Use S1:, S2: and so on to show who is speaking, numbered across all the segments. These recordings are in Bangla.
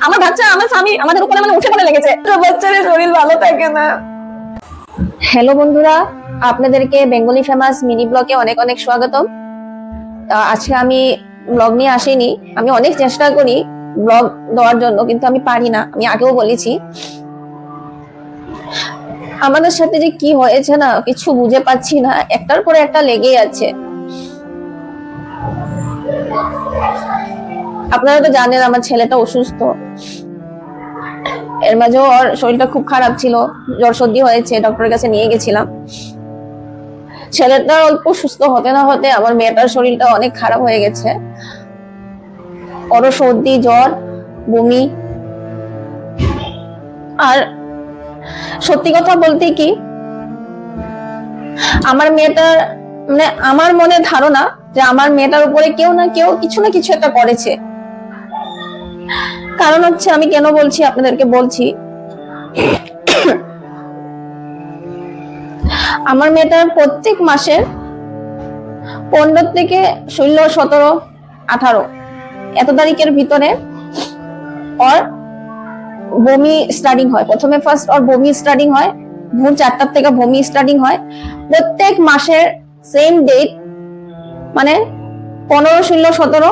S1: আমার বাচ্চা আমার স্বামী আমাদের উপরে মানে উঠে পড়ে লেগেছে। তো বাচ্চার শরীর ভালো থাকে না। হ্যালো বন্ধুরা আপনাদেরকে বেঙ্গলি ফেমাস মিনি ব্লগে অনেক অনেক স্বাগতম। আহ, আজকে আমি ব্লগ নিয়ে আসিনি। আমি অনেক চেষ্টা করি ব্লগ দেওয়ার জন্য কিন্তু আমি পারি না। আমি আগেও বলেছি। আমাদের সাথে যে কি হয়েছে না কিছু বুঝে পাচ্ছি না। একটার পরে একটা লেগেই আছে। আপনারা তো জানেন আমার ছেলেটা অসুস্থ। এর মাঝেও ওর শরীরটা খুব খারাপ ছিল, জ্বর সর্দি হয়েছে ডক্টরের কাছে নিয়ে গেছিলাম। ছেলেটা অল্প সুস্থ হতে না হতে আমার মেয়েটার শরীরটা অনেক খারাপ হয়ে গেছে। ওরও সর্দি, জ্বর, বমি। আর সত্যি কথা বলতে কি, আমার মেয়েটার মানে আমার মনে ধারণা যে আমার মেয়েটার উপরে কেউ না কেউ কিছু না কিছু একটা করেছে। কারণ হচ্ছে আমি কেন বলছি, আপনাদেরকে বলছি। আমার মেয়েটার প্রত্যেক মাসে পনেরো থেকে ষোলো, সতেরো, আঠারো, এত তারিখের ভিতরে ওর বমি স্টার্টিং হয়। প্রথমে ফার্স্ট ওর বমি স্টার্টিং হয়, ভোর চারটার থেকে বমি স্টার্টিং হয়। প্রত্যেক মাসের সেম ডেট মানে পনেরো, ষোলো, সতেরো,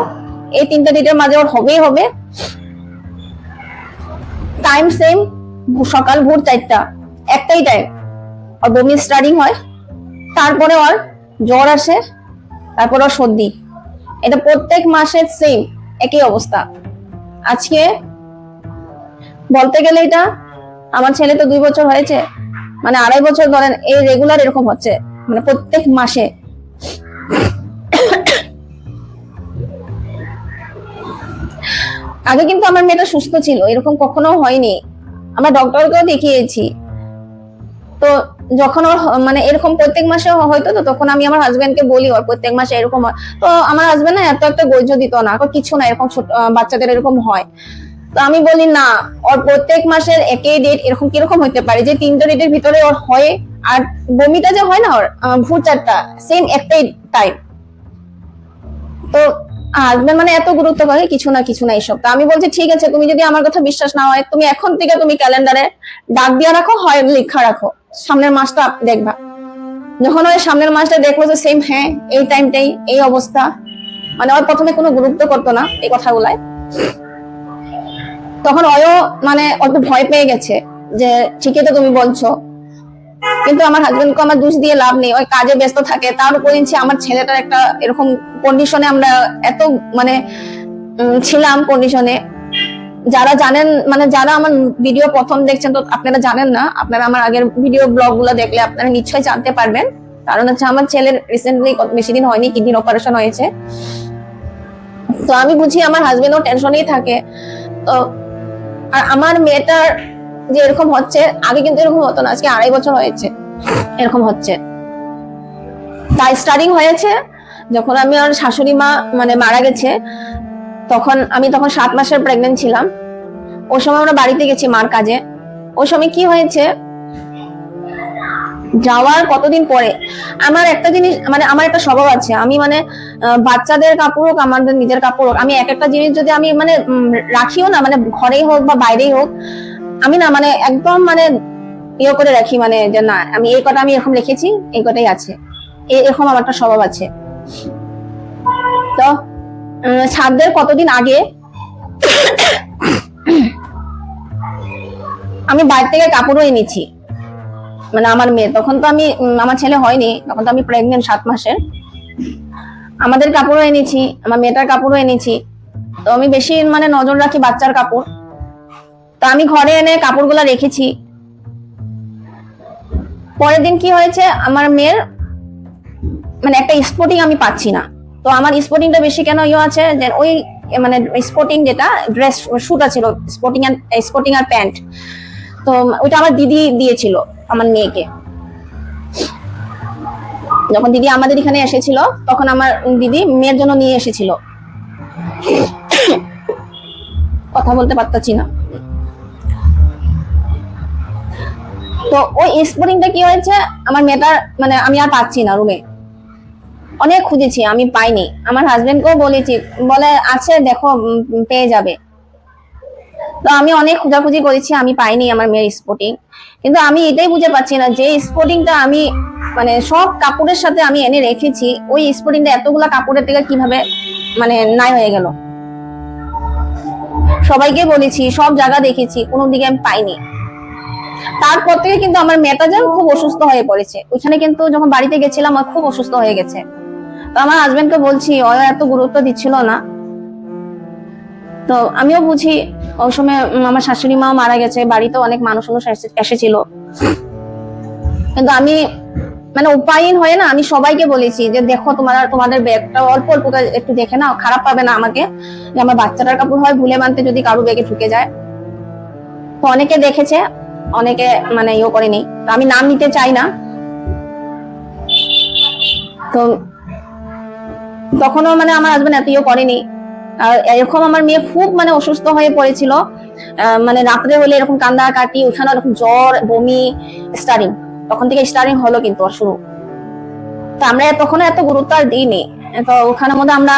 S1: এই তিনটা ডেটের মাঝে ওর হবেই হবে। টাইম সেম সকাল ভোর চারটা, একটাই টাইম আর বমি স্টার্টিং হয়, তারপরে ওর জ্বর আসে, তারপর ওর সর্দি। এটা প্রত্যেক মাসের সেম একই অবস্থা। আজকে বলতে গেলে এটা আমার ছেলে তো দুই বছর হয়েছে মানে আড়াই বছর ধরেন, এই রেগুলার এরকম হচ্ছে মানে প্রত্যেক মাসে। আগে কিন্তু আমার মেয়েটা সুস্থ ছিল, এরকম কখনো হয়নি। আমরা ডক্টরকেও দেখিয়েছি। তো যখন ওর মানে এরকম প্রত্যেক মাসে হয়তো তো, তখন আমি আমার হাজবেন্ডকে বলি ওর প্রত্যেক মাসে এরকম হয়। তো আমার হাজবেন্ড না এত একটা গৈর্য দিত না কিছু না, এরকম ছোট বাচ্চাদের এরকম হয়। তো আমি বলি, না, ওর প্রত্যেক মাসের একই ডেট এরকম কীরকম হতে পারে? যে তিনটা ডেটের ভিতরে ওর হয়, আর বমিটা যে হয় না ওর ভোর চারটা সেম একটাই টাইম তো হাজবেন্ড মানে এত গুরুত্ব করে কিছু না কিছু না এইসব। তো আমি বলছি, ঠিক আছে, তুমি যদি আমার কথা বিশ্বাস না হয়, তুমি এখন থেকে তুমি ক্যালেন্ডারে ডাক দিয়ে রাখো, হয় লেখা রাখো। সামনের মাসটা দেখবা। যখন ওই সামনের মাসটা দেখল যে সেম হ্যাঁ এই টাইমটাই এই অবস্থা মানে ওর প্রথমে কোনো গুরুত্ব করতো না এই কথাগুলাই তখন অয়ও মানে অত ভয় পেয়ে গেছে যে, ঠিকই তো তুমি বলছো। কিন্তু আমার হাজবেন্ডকে আমার দোষ দিয়ে লাভ নেই, ওই কাজে ব্যস্ত থাকে। তার উপর ইচ্ছে আমার ছেলেটার একটা এরকম কন্ডিশনে আমরা এত মানে ছিলাম কন্ডিশনে যারা জানেন মানে যারা আমার ভিডিও প্রথম দেখছেন, তো আপনারা জানেন না। আপনারা আমার আগের ভিডিও ব্লগগুলো দেখলে আপনারা নিশ্চয়ই জানতে পারবেন। কারণ হচ্ছে আমার ছেলের রিসেন্টলি বেশি দিন হয়নি, কিডনির অপারেশন হয়েছে। তো আমি বুঝি আমার হাজবেন্ডও টেনশনেই থাকে। তো, আর আমার মেয়েটার যে এরকম হচ্ছে, আগে কিন্তু এরকম হতো না, আজকে আড়াই বছর হয়েছে, এরকম হচ্ছে। তাই স্টার্টিং হয়েছে, যখন আমি আমার শাশুড়ি মা মানে মারা গেছে, তখন আমি তখন সাত মাসের প্রেগনেন্ট ছিলাম। ওই সময় আমরা বাড়িতে গেছি মার কাজে। ওই সময় কি হয়েছে? যাওয়ার কতদিন পরে, আমার একটা জিনিস মানে আমার একটা স্বভাব আছে, আমি মানে বাচ্চাদের কাপড় হোক, আমাদের নিজের কাপড় হোক, আমি এক একটা জিনিস যদি আমি মানে রাখিও না মানে ঘরেই হোক বা বাইরেই হোক আমি না মানে একদম মানে ইয়ে করে রাখি মানে যে না, আমি এই কটা আমি এরকম লিখেছি, এই কটাই আছে। এরকম আমার একটা স্বভাব আছে। তো ছাদদের কতদিন আগে আমি বাইরে থেকে কাপড়ও এনেছি। মানে আমার মেয়ে, তখন তো আমি আমার ছেলে হয়নি, তখন তো আমি প্রেগনেন্ট সাত মাসের। আমাদের কাপড়ও এনেছি, আমার মেয়েটার কাপড়ও এনেছি। তো আমি বেশি মানে নজর রাখি বাচ্চার কাপড়। তো আমি ঘরে এনে কাপড়গুলো রেখেছি। পরের দিন কি হয়েছে, আমার মেয়ের মানে একটা স্পোর্টিং আমি পাচ্ছি না। তো আমার স্পোর্টিংটা বেশি কেন ইয়ে আছে যে ওই মানে স্পোর্টিং যেটা ড্রেস শুটা ছিল স্পোর্টিং আর স্পোর্টিং আর প্যান্ট। তো ওইটা আমার দিদি দিয়েছিল আমার মেয়েকে। যখন দিদি আমাদের এখানে এসেছিল, তখন আমার দিদি মেয়ের জন্য নিয়ে এসেছিল। কথা বলতে পারতাছি না। তো ওই স্পোর্টিংটা কি হয়েছে? আমার মেয়েটার মানে আমি আর পাচ্ছি না রুমে অনেক খুঁজেছি, আমি পাইনি। আমার হাজবেন্ডকেও বলেছি, বলে আছে, দেখো পেয়ে যাবে। তো আমি অনেক খোঁজাখুঁজি করেছি, আমি পাইনি আমার মেয়ের স্পোর্টিং কিন্তু আমি এটাই বুঝে পাচ্ছি না, যে স্পোর্টিংটা আমি মানে সব কাপড়ের সাথে আমি এনে রেখেছি, ওই স্পোর্টিংটা এতগুলা কাপড়ের থেকে কীভাবে মানে নাই হয়ে গেল? সবাইকে বলেছি, সব জায়গা দেখেছি কোনো দিকে আমি পাইনি। তারপর থেকে কিন্তু আমার মেয়েটা যেন খুব অসুস্থ হয়ে পড়েছে। ওইখানে কিন্তু যখন বাড়িতে গেছিলাম, ও খুব অসুস্থ হয়ে গেছে। তো আমার হাজবেন্ডকে বলছি ও এত গুরুত্ব দিচ্ছিল না। তো আমিও বুঝি ওই সময় আমার শাশুড়ি মাও মারা গেছে বাড়িতে অনেক মানুষ এসেছিল। কিন্তু আমি মানে উপায়হীন হয়ে না, আমি সবাইকে বলেছি যে, দেখো, তোমার তোমাদের ব্যাগটা অল্প অল্প একটু দেখে নাও, খারাপ পাবে না আমাকে। যে আমার বাচ্চাটার কাপড় হয়, ভুলে মানতে যদি কারও ব্যাগে ঢুকে যায়। তো অনেকে দেখেছে অনেকে মানে ইয়ে করেনি। তো আমি নাম নিতে চাই না। তো তখনও মানে আমার হাজবেন্ড এত ইয়ে করেনি। আর এরকম আমার মেয়ে খুব মানে অসুস্থ হয়ে পড়েছিল। মানে রাত্রে হলে এরকম কান্দা কাটি ওখানে এরকম জ্বর, বমি স্টারিং তখন থেকে স্টারিং হলো কিন্তু শুরু। তো আমরা তখন এত গুরুত্ব আর দিইনি। তো ওখানের মধ্যে আমরা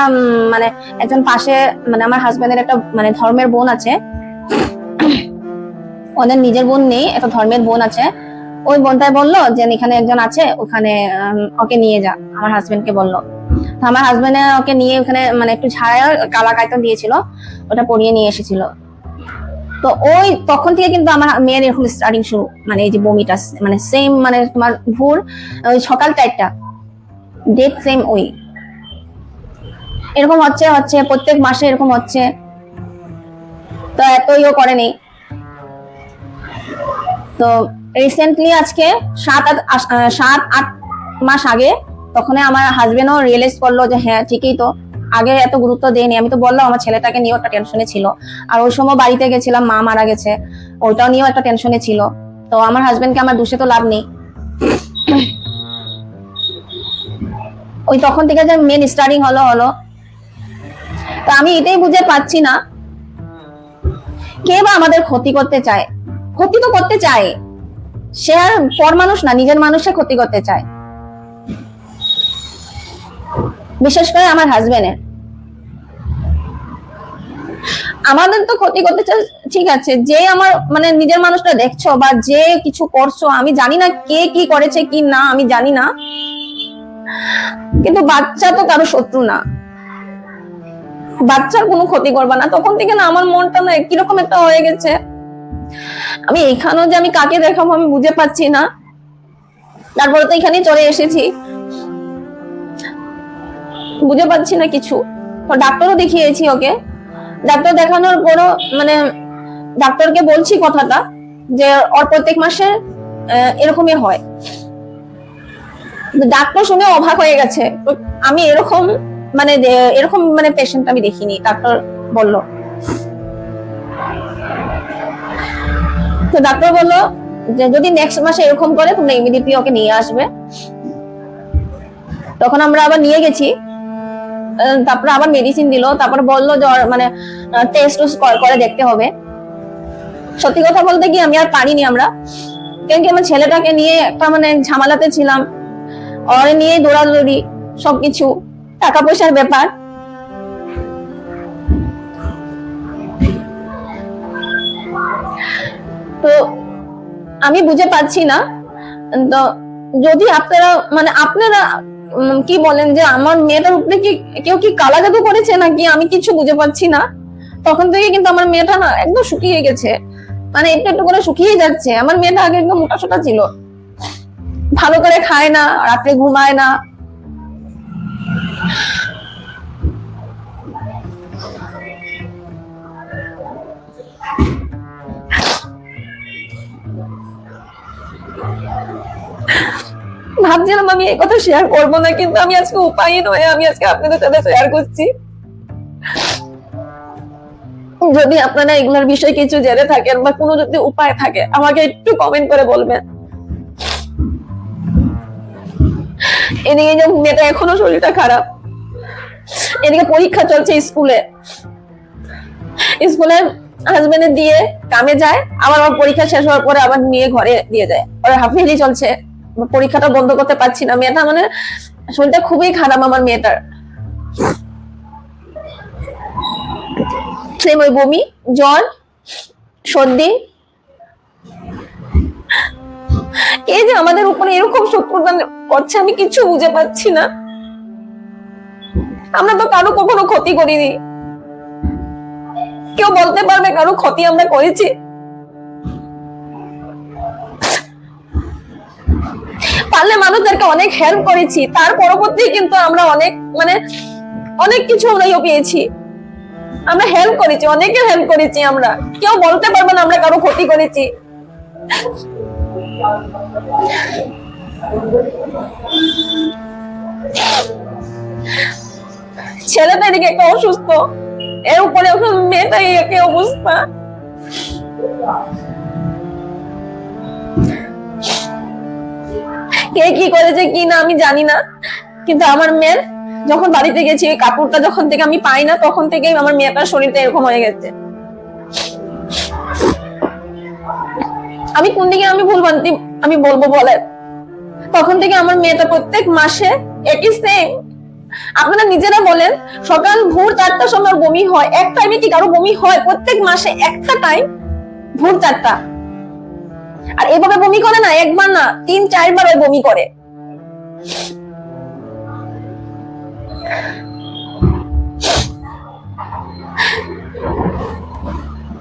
S1: মানে একজন পাশে মানে আমার হাজবেন্ডের একটা মানে ধর্মের বোন আছে। ওদের নিজের বোন নেই, একটা ধর্মের বোন আছে। ওই বোনটাই বলল যে, এখানে একজন আছে, ওখানে ওকে নিয়ে যা। আমার হাজবেন্ডকে বলল। আমার হাজবেন্ড ওকে নিয়ে ওখানে মানে একটু ঝাড়া কালা কায়তা দিয়েছিল, ওটা পরিয়ে নিয়ে এসেছিল। তো ওই, তখন থেকে কিন্তু আমার মেয়ের এরকম স্টার্টিং শুরু মানে এই যে বমিটা মানে সেম মানে তোমার ভোর, ওই সকাল টাইমটা ডেট সেম ওই। এরকম হচ্ছে হচ্ছে, প্রত্যেক মাসে এরকম হচ্ছে। তো এত ইয়ে করেনি। তো রিসেন্টলি আজকে সাত আট সাত আট মাস আগে তখন আমার হাজবেন্ডও রিয়েলাইজ করল যে হ্যাঁ ঠিকই তো। আগে এত গুরুত্ব দেয়নি। আমি তো বললাম, আমার ছেলেটাকে নিয়েও একটা টেনশনে ছিল। আর ওই সময় বাড়িতে গেছিলাম, মা মারা গেছে। ওইটাও নিয়েও একটা টেনশনে ছিল। তো আমার হাজবেন্ডকে আমার দোষে তো লাভ নেই। ওই তখন থেকে যে মেন স্টার্টিং হলো হলো। তো আমি এটাই বুঝে পাচ্ছি না। কে বা আমাদের ক্ষতি করতে চায়? ক্ষতি তো করতে চায়। সে আর পর মানুষ না, নিজের মানুষে ক্ষতি করতে চায়। বিশেষ করে আমার হাজবেন্ডের আমাদের তো ক্ষতি করতে ঠিক আছে, যে আমার মানে নিজের মানুষটা দেখছ বা যে কিছু করছ, আমি জানি না কে কি করেছে কি না, আমি জানি না। কিন্তু বাচ্চা তো কারও শত্রু না। বাচ্চার কোনো ক্ষতি করবা না। তখন থেকে না আমার মনটা না কীরকম একটা হয়ে গেছে। আমি এখানেও যে আমি কাকে দেখাবো আমি বুঝে পাচ্ছি না। তারপরে তো এখানে চলে এসেছি। বুঝে পাচ্ছি না কিছু। ডাক্তারও দেখিয়েছি ওকে। ডাক্তার দেখানোর পরও মানে ডাক্তারকে বলছি কথাটা যে, ওর প্রত্যেক মাসে এরকমই হয়। ডাক্তার শুনে অবাক হয়ে গেছে। আমি এরকম মানে এরকম মানে পেশেন্ট আমি দেখিনি, ডাক্তার বলল। তো ডাক্তার বলল যে যদি নেক্সট মাসে এরকম করে, তোমরা ইমিডিয়েটলি ওকে নিয়ে আসবে। তখন আমরা আবার নিয়ে গেছি। তারপরে আবার মেডিসিন দিলো, তারপরে বলল যে মানে টেস্ট করে দেখতে হবে। সত্যি কথা বলতে কি, আমি আর পারিনি আমরা। কেন কি আমার ছেলেটাকে নিয়ে একটা মানে ঝামেলাতে ছিলাম। ওরে নিয়ে দৌড়াদৌড়ি, সবকিছু টাকা পয়সার ব্যাপার। তো আমি বুঝে পাচ্ছি না। যদি আপনারা মানে আপনারা কি বলেন যে আমার মেয়েটার উপরে কি কেউ কি কালা জাদু করেছে নাকি? আমি কিছু বুঝে পাচ্ছি না। তখন থেকে কিন্তু আমার মেয়েটা না একদম শুকিয়ে গেছে। মানে একটু একটু করে শুকিয়ে যাচ্ছে। আমার মেয়েটা আগে একদম মোটা সোটা ছিল। ভালো করে খায় না, রাত্রে ঘুমায় না। ভাবছিলাম আমি এই কথা শেয়ার করব না, কিন্তু আমি আজকে উপায়হীন হয়ে আমি আজকে আপনাদের সাথে শেয়ার করছি। যদি আপনারা এগুলোর বিষয়ে কিছু জেনে থাকেন বা কোনো যদি উপায় থাকে, আমাকে একটু কমেন্ট করে বলবেন। এদিকে যে মেয়েটা এখনও শরীরটা খারাপ। এদিকে পরীক্ষা চলছে স্কুলে। স্কুলে হাজবেন্ডে দিয়ে কামে যায়, আবার আমার পরীক্ষা শেষ হওয়ার পরে আবার নিয়ে ঘরে দিয়ে যায়। ওর হাফ চলছে। পরীক্ষাটা বন্ধ করতে পারছি না। মেয়েটা মানে শরীরটা খুবই খারাপ আমার মেয়েটার। সেম ওই বমি, জ্বর, সর্দি। কে যে আমাদের উপরে এরকম শত্রুতা করছে, আমি কিছু বুঝে পাচ্ছি না। আমরা তো কারও কখনো ক্ষতি করিনি। কেউ বলতে পারবে কারও ক্ষতি আমরা করেছি। পারলে মানুষদেরকে অনেক হেল্প করেছি। তার পরবর্তী কিন্তু আমরা অনেক মানে অনেক কিছু আমরা পেয়েছি। আমরা হেল্প করেছি, অনেকে হেল্প করেছি আমরা। কেউ বলতে পারবে না আমরা কারও ক্ষতি করেছি। ছেলেটা একটা অসুস্থ, এর উপরে ওখানে মেয়েটা একই অবস্থা কে কি করেছে, কি না আমি জানি না। কিন্তু আমার মেয়ের যখন বাড়িতে গেছি, ওই কাপড়টা যখন থেকে আমি পাই না, তখন থেকেই আমার মেয়েটার শরীরটা এরকম হয়ে গেছে। আমি কোন দিকে আমি ভুল বানতি আমি বলব বলে তখন থেকে আমার মেয়েটা প্রত্যেক মাসে একই সেম আপনারা নিজেরা বলেন, সকাল ভোর চারটার সময় বমি হয়, এক টাইমে কি কারও বমি হয়? প্রত্যেক মাসে একটা টাইম ভোর চারটা। আর এভাবে বমি করে না, একবার না, তিন, চারবার ওই বমি করে।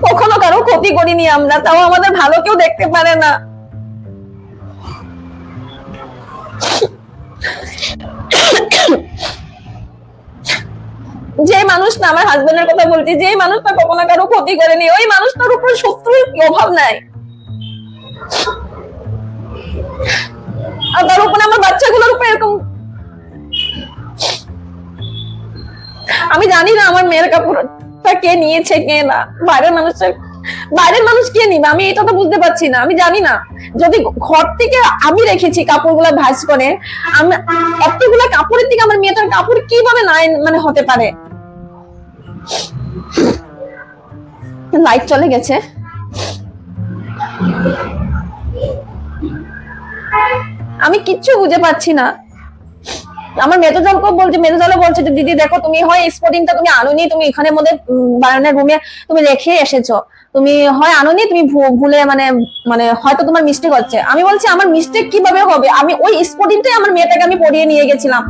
S1: কখনো কারও ক্ষতি করিনি আমরা, তাও আমাদের ভালো কেউ দেখতে পারে না। যে মানুষটা আমার হাজবেন্ডের কথা বলছি, যে মানুষটা কখনো কারও ক্ষতি করেনি, ওই মানুষটার উপর শত্রুর অভাব নাই। আর উপরে আমার বাচ্চাগুলোর উপর এরকম আমি জানি না আমার মেয়ের কাপড়টা কে নিয়েছে, কে না। বাইরের মানুষের বাইরের মানুষ কে নিবে? আমি এটা তো বুঝতে পারছি না। আমি জানি না। যদি ঘর থেকে আমি রেখেছি কাপড়গুলো ভাঁজ করে, আমি কাপড়ের থেকে আমার মেয়েটার কাপড় কীভাবে নাই মানে হতে পারে? লাইট চলে গেছে। আমি কিচ্ছু বুঝে পাচ্ছি না। আমার মেজোজালকে বলছে মেজোজালে বলছে যে, দিদি, দেখো, তুমি হয় স্পোর্টিংটা তুমি আনোনি, তুমি এখানে মধ্যে বারান্দার রুমে তুমি রেখে এসেছ। তুমি হয় আনোনি, তুমি ভুলে মানে মানে হয়তো তোমার মিস্টেক হচ্ছে। আমি বলছি, আমার মিস্টেক কীভাবে হবে? আমি ওই স্পোর্টিংটাই আমার মেয়েটাকে আমি পরিয়ে নিয়ে গেছিলাম।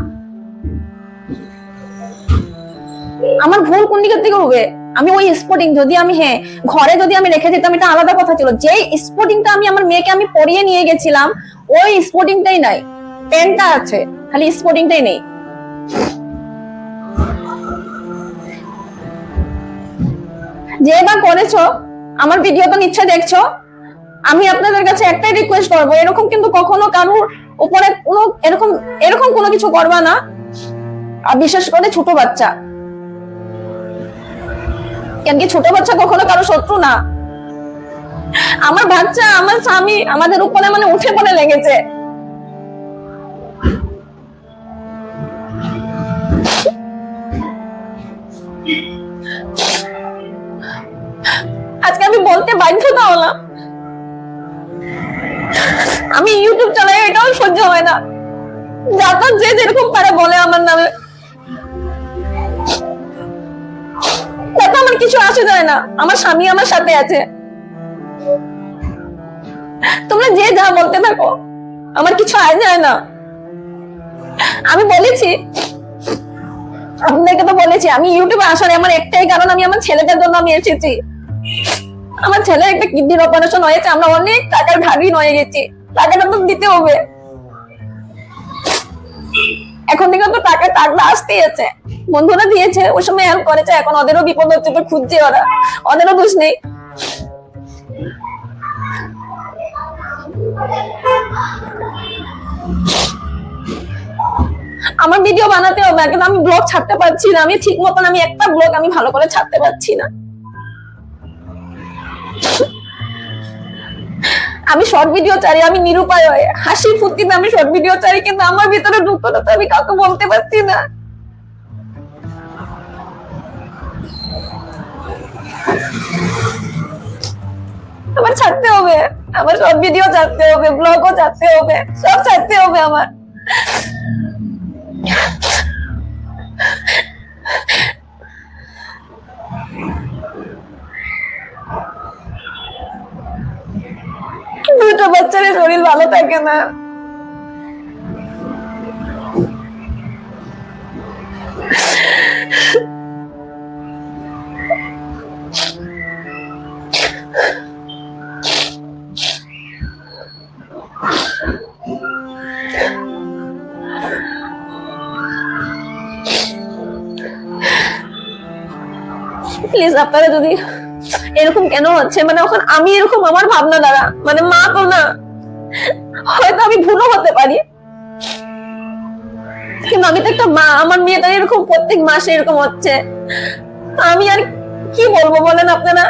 S1: আমার ভুল কোন দিকের থেকে হবে? আমি ওই স্পোর্টিং যদি আমি হ্যাঁ ঘরে যদি আমি রেখে দিতাম এটা আলাদা কথা ছিল। যে স্পোর্টিংটা আমি আমার মেয়েকে আমি পরিয়ে নিয়ে গেছিলাম ওই স্পোর্টিংটাই নাই। প্যান্টটা আছে, খালি স্পোর্টিংটাই নেই। যে করেছ, আমার নিশ্চয় দেখছ, আমি আপনাদের কাছে একটাই রিকোয়েস্ট করব, এরকম কিন্তু কখনো কারোর উপরে কোনো, এরকম এরকম কোনো কিছু করবা না। আর বিশেষ করে ছোট বাচ্চা। কেন কি ছোট বাচ্চা কখনো কারও শত্রু না। আমার বাচ্চা, আমার স্বামী আমাদের উপরে মানে উঠে পড়ে লেগেছে। আজকে আমি বলতে বাধ্যতা হলাম। আমি ইউটিউব চালাই এটাও সহ্য হয় না। যাতার যে যেরকম পারে বলে আমার নামে। তাতে আমার কিছু আসে যায় না। আমার স্বামী আমার সাথে আছে। তোমরা যে যা বলতে থাকো, আমার কিছু আয় যায় না। আমি বলেছি, আপনাদেরকে তো বলেছি, আমি ইউটিউবে আসার আমার একটাই কারণ, আমি আমার ছেলেটার জন্য আমি এসেছি। আমার ছেলে একটা কিডনির অপারেশন হয়েছে, আমরা অনেক টাকার ভাবি হয়ে গেছি। টাকাটা তো দিতে হবে। এখন থেকে তো টাকা টাকা আসতেই আছে। বন্ধুরা দিয়েছে, ওই সময় হেল্প করেছে, এখন ওদেরও বিপদ হচ্ছে তো খুঁজছে ওরা। ওদেরও দোষ নেই। আমার ভিডিও বানাতে হবে কিন্তু আমি ব্লগ ছাড়তে পারছি না। আমি ঠিক মতন আমি একটা ব্লগ আমি ভালো করে ছাড়তে পারছি না। আমি শর্ট ভিডিও চাই আমি নিরুপায় হয়ে হাসি ফুর্তিতে আমি শর্ট ভিডিও চাই কিন্তু আমার ভিতরে দুঃখটা তো আমি কাউকে বলতে পারছি না। আমার ছাড়তে হবে। আমার সব ভিডিও ছাড়তে হবে ব্লগও ছাড়তে হবে, সব ছাড়তে হবে আমার। দুটো বাচ্চারে শরীর ভালো থাকে না। আপনারা যদি এরকম কেন হচ্ছে? মানে এখন আমি এরকম আমার ভাবনা দ্বারা। মানে মা তো না, হয়তো আমি ভুলও হতে পারি। কিন্তু আমি তো একটা মা, আমার মেয়েটা এরকম প্রত্যেক মাসে এরকম হচ্ছে। আমি আর কি বলব বলেন আপনারা?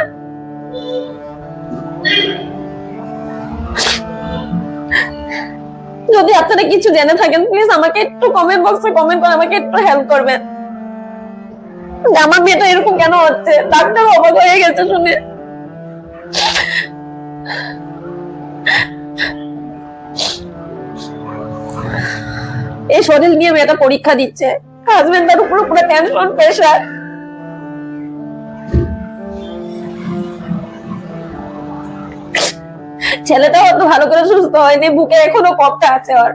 S1: যদি আপনারা কিছু জেনে থাকেন প্লিজ আমাকে একটু কমেন্ট বক্সে কমেন্ট করে, আমাকে একটু হেল্প করবেন। আমার মেয়েটা এরকম কেন হচ্ছে? ডাক্তার অবাক হয়ে গেছে শুনে। এই শরীর নিয়ে মেয়েটা পরীক্ষা দিচ্ছে। হাজবেন্ডের উপর পুরো টেনশন প্রেশার ছেলেটা অত ভালো করে সুস্থ হয়নি, বুকে এখনও কপটা আছে ওর।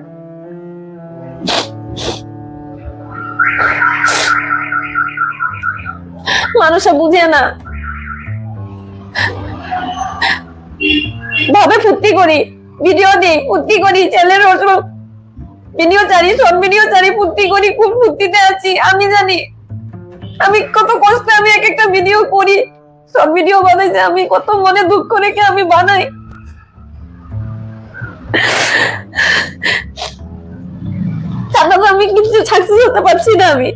S1: মানুষে বুঝে না। ভাবে ফুর্তি করি ভিডিও দিই, ফুর্তি করি, ছেলের ওসব ভিডিও চারি শর্ট ভিডিও চারি ফুর্তি করি, খুব ফুর্তিতে আছি, আমি জানি। আমি কত কষ্ট আমি এক একটা ভিডিও করি শর্ট ভিডিও বানাইছে, আমি কত মনে দুঃখ রেখে আমি বানাই। আমি কিছু সাকসেস হতে পারছি না আমি।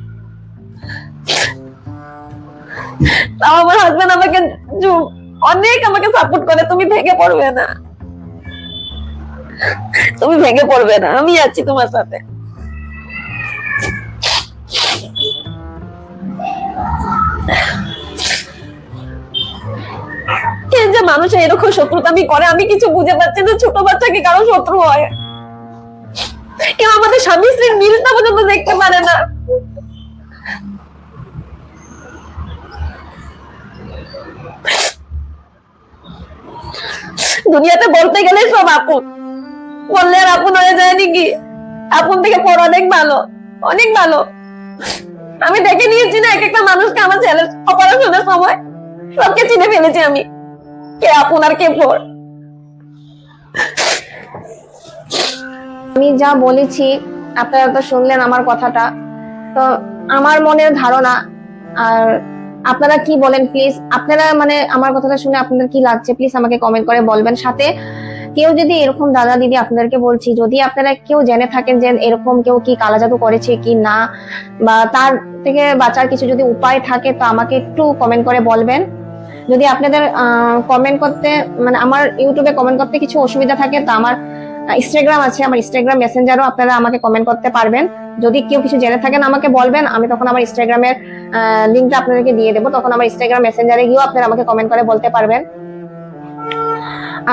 S1: তাও আমার হাজবেন্ড আমাকে অনেক আমাকে সাপোর্ট করে, তুমি ভেঙে পড়বে না। তুমি ভেঙে পড়বে না, আমি আছি তোমার সাথে। যে মানুষ এরকম শত্রুতামি করে, আমি কিছু বুঝে পাচ্ছি না, ছোট বাচ্চাকে কারও শত্রু হয়? কেউ আমাদের স্বামী স্ত্রীর মিলটা পর্যন্ত দেখতে পারে না। দুনিয়াতে বলতে গেলে সব আপন। বললে আর আপন হয়ে যায় নাকি? আপন থেকে পর অনেক ভালো অনেক ভালো। আমি দেখে নিয়েছি না এক একটা মানুষকে আমার ছেলে অপারেশনের সময়। সবকে চিনে ফেলেছি আমি। কে আপন আর কে পর আমি যা বলেছি, আপনারা তো শুনলেন আমার কথাটা। তো আমার মনের ধারণা আর আপনারা কি বলেন প্লিজ আপনারা মানে আমার কথাটা শুনে আপনাদের কি লাগছে? প্লিজ আমাকে কমেন্ট করে বলবেন। সাথে কেউ যদি এরকম দাদা দিদি আপনাদেরকে বলছি, যদি আপনারা কেউ জেনে থাকেন যে এরকম কেউ কি কালা জাদু করেছে কি না, বা তার থেকে বাঁচার কিছু যদি উপায় থাকে, তো আমাকে একটু কমেন্ট করে বলবেন। যদি আপনাদের কমেন্ট করতে মানে আমার ইউটিউবে কমেন্ট করতে কিছু অসুবিধা থাকে, তো আমার ইনস্টাগ্রাম আছে, আমার ইনস্টাগ্রাম মেসেঞ্জারও আপনারা আমাকে কমেন্ট করতে পারবেন। যদি কেউ কিছু জেনে থাকেন, আমাকে বলবেন, আমি তখন আমার ইনস্টাগ্রামের লিঙ্কটা আপনাদেরকে দিয়ে দেবো। তখন আমার ইনস্টাগ্রাম মেসেঞ্জারে গিয়েও আপনারা আমাকে কমেন্ট করে বলতে পারবেন।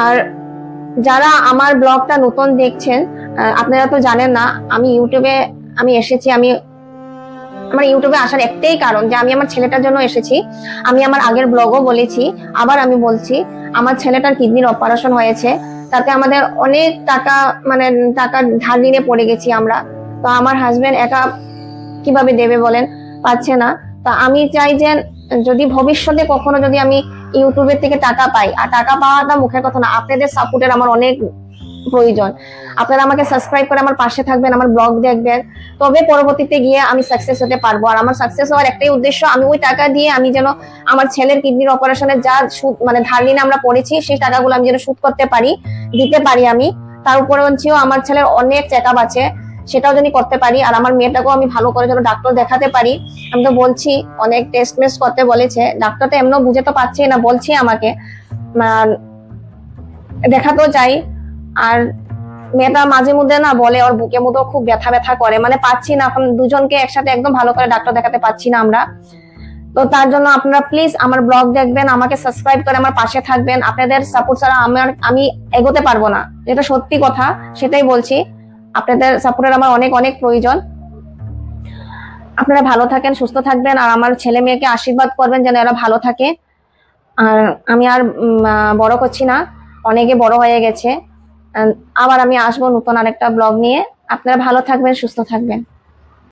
S1: আর যারা আমার ব্লগটা নতুন দেখছেন আপনারা তো জানেন না, আমি ইউটিউবে আমি এসেছি, আমি আমার ইউটিউবে আসার একটাই কারণ যে আমি আমার ছেলেটার জন্য এসেছি, আমি আমার আগের ব্লগও বলেছি, আবার আমি বলছি, আমার ছেলেটার কিডনির অপারেশন হয়েছে, তাতে আমাদের অনেক টাকা মানে টাকা ধার ঋণে পড়ে গেছি আমরা। তো আমার হাজবেন্ড একা কীভাবে দেবে বলেন? পাচ্ছে না। তা আমি চাই যে যদি ভবিষ্যতে কখনো যদি আমি ইউটিউবের থেকে টাকা পাই, আর টাকা পাওয়াটা মুখের কথা না, আপনাদের সাপোর্টের আমার অনেক প্রয়োজন। আপনারা আমাকে সাবস্ক্রাইব করে আমার পাশে থাকবেন, আমার ব্লগ দেখবেন। তবে পরবর্তীতে গিয়ে আমি সাকসেস হতে পারব। আর আমার সাকসেস হওয়ার একটাই উদ্দেশ্য, আমি ওই টাকা দিয়ে আমি যেন আমার ছেলের কিডনির অপারেশনের যা সুদ মানে ধার ঋণে আমরা পড়েছি, সেই টাকাগুলো আমি যেন সুদ করতে পারি, দিতে পারি আমি। তার উপরে হচ্ছেও আমার ছেলের অনেক চেকআপ আছে, সেটাও যদি করতে পারি। আর আমার মেয়েটাকেও আমি ভালো করে যেন ডাক্তার দেখাতে পারি। আমি তো বলছি, অনেক টেস্ট মেস্ট করতে বলেছে। ডাক্তার তো এমনও বুঝে তো পাচ্ছি না বলছি আমাকে। দেখাতেও চাই। আর মেয়েটা মাঝে মধ্যে না বলে, ওর বুকে মতো খুব ব্যথা ব্যথা করে। মানে পাচ্ছি না এখন দুজনকে একসাথে একদম ভালো করে ডাক্তার দেখাতে পাচ্ছি না আমরা। তো তার জন্য আপনারা প্লিজ আমার ব্লগ দেখবেন, আমাকে সাবস্ক্রাইব করে আমার পাশে থাকবেন। আপনাদের সাপোর্ট ছাড়া আমার আমি এগোতে পারব না। যেটা সত্যি কথা, সেটাই বলছি। আপনাদের সাপোর্টের আমার অনেক অনেক প্রয়োজন। আপনারা ভালো থাকেন, সুস্থ থাকবেন, আর আমার ছেলে মেয়েকে আশীর্বাদ করবেন যেন এরা ভালো থাকে। আর আমি আর বড় করছি না। অনেকে বড় হয়ে গেছে। আবার আমি আসব নতুন আরেকটা ব্লগ নিয়ে। আপনারা ভালো থাকবেন সুস্থ থাকবেন।